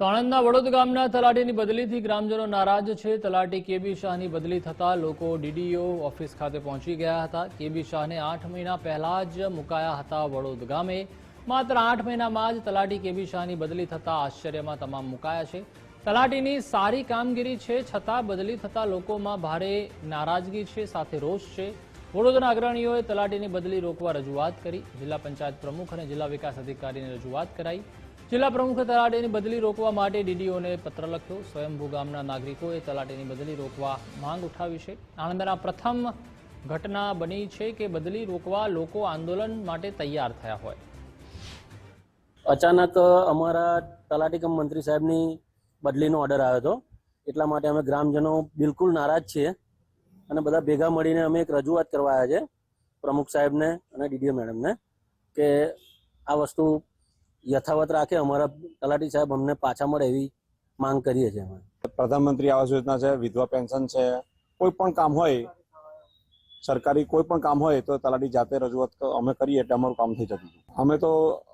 તો આણંદના વડોદ ગામના તલાટીની બદલીથી ગ્રામજનો નારાજ છે. તલાટી કેબી શાહની બદલી થતાં લોકો ડીડીઓ ઓફિસ ખાતે પહોંચી ગયા હતા. કેબી શાહને આઠ મહિના પહેલા જ મુકાયા હતા વડોદ ગામે. માત્ર આઠ મહિનામાં જ તલાટી કેબી શાહની બદલી થતાં આશ્ચર્યમાં તમામ મુકાયા છે. તલાટીની સારી કામગીરી છે, છતાં બદલી થતાં લોકોમાં ભારે નારાજગી છે, સાથે રોષ છે. વડોદરા અગ્રણીઓએ તલાટીની બદલી રોકવા રજૂઆત કરી. જિલ્લા પંચાયત પ્રમુખ અને જિલ્લા વિકાસ અધિકારીને રજૂઆત કરાઈ. જિલ્લા પ્રમુખે તલાટીની બદલી રોકવા માટે ડીડીઓને પત્ર લખ્યો. સ્વયંભૂ ગામના નાગરિકોએ તલાટીની બદલી રોકવા માંગ ઉઠાવી છે. આણંદના પ્રથમ ઘટના બની છે કે બદલી રોકવા લોકો આંદોલન માટે તૈયાર થયા હોય. અચાનક અમારા તલાટી કમ મંત્રી સાહેબની બદલીનો ઓર્ડર આવ્યો હતો. એટલા માટે અમે ગ્રામજનો બિલકુલ નારાજ છીએ. અને બધા ભેગા મળીને અમે એક રજૂઆત કરવા આવ્યા છે, પ્રમુખ સાહેબને અને ડીડીએ મેડમને, કે આ વસ્તુ યથાવત રાખે, અમારા તલાટી સાહેબ અમને પાછા મળે એવી માંગ કરીએ છીએ અમે. પ્રધાનમંત્રી આવાસ યોજના છે, વિધવા પેન્શન છે, કોઈ પણ કામ હોય, સરકારી કોઈ પણ કામ હોય તો તલાટી જાતે રજૂઆત અમે કરીએ એટલે અમારું કામ થઈ જતું અમે તો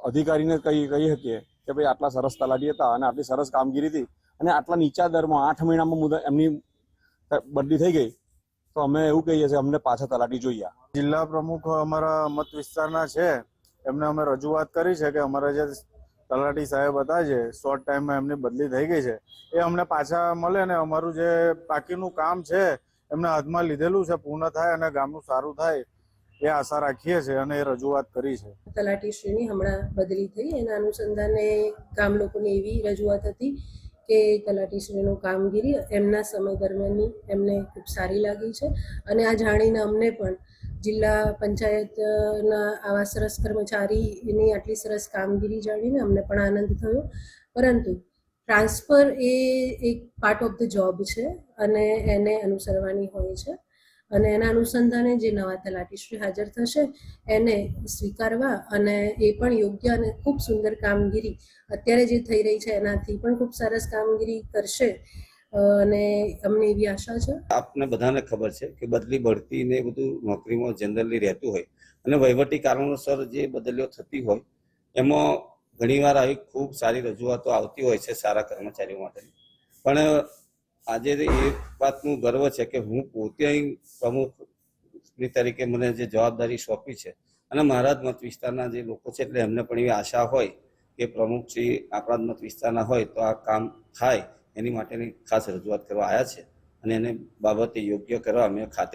અધિકારીને કહી કહી શકીએ કે ભાઈ આટલા સરસ તલાટી હતા અને આટલી સરસ કામગીરી હતી અને આટલા નીચા દરમાં આઠ મહિનામાં મુદત એમની બદલી થઈ ગઈ. તો અમે એવું કહીએ છીએ અમને પાછા તલાટી જોઈએ. જિલ્લા પ્રમુખ અમારા મત વિસ્તારના છે. એમને અમે રજૂઆત કરી છે કે અમારા જે તલાટી સાહેબ હતા જે શોર્ટ ટાઈમમાં એમની બદલી થઈ ગઈ છે. એ અમને પાછા મળે અને અમારું જે બાકીનું કામ છે એમને હાથમાં લીધેલું છે પૂર્ણ થાય અને ગામનું સારું થાય એ આશા રાખીએ છીએ અને એ રજૂઆત કરી છે. તલાટીશ્રીની હમણાં બદલી થઈ. એના અનુસંધાને ગામ લોકોની એવી રજૂઆત હતી કે તલાટીશ્રીનું કામગીરી એમના સમય દરમિયાનની એમને ખૂબ સારી લાગી છે. અને આ જાણીને અમને પણ જિલ્લા પંચાયતના આવા સરસ કર્મચારીની આટલી સરસ કામગીરી જાણીને અમને પણ આનંદ થયો. પરંતુ ટ્રાન્સફર એ એક પાર્ટ ઓફ ધ જોબ છે અને એને અનુસરવાની હોય છે. અને એના અનુસંધાને જે નવા તલાટીશ્રી હાજર થશે, એને સ્વીકારવા અને એ પણ યોગ્ય અને ખૂબ સુંદર કામગીરી અત્યારે જે થઈ રહી છે, એનાથી પણ ખૂબ સરસ કામગીરી કરશે. અને અમને એવી આશા છે. આપને બધાને ખબર છે કે બદલી બઢતી ને બધું નોકરીમાં જનરલી રહેતું હોય અને વહીવટી કારણોસર જે બદલીઓ થતી હોય, એમાં ઘણીવાર આવી ખૂબ સારી રજૂઆતો આવતી હોય છે સારા કર્મચારીઓ માટે. પણ આજે એ વાતનું ગર્વ છે કે હું પોતે અહીં પ્રમુખની તરીકે મને જે જવાબદારી સોંપી છે અને મારા મત વિસ્તારના જે લોકો છે એટલે એમને પણ એવી આશા હોય કે પ્રમુખશ્રી આપણા જ મત વિસ્તારના હોય તો આ કામ થાય એની માટેની ખાસ રજૂઆત કરવા આવ્યા છે અને એને બાબતે યોગ્ય કરવા અમે ખાતરી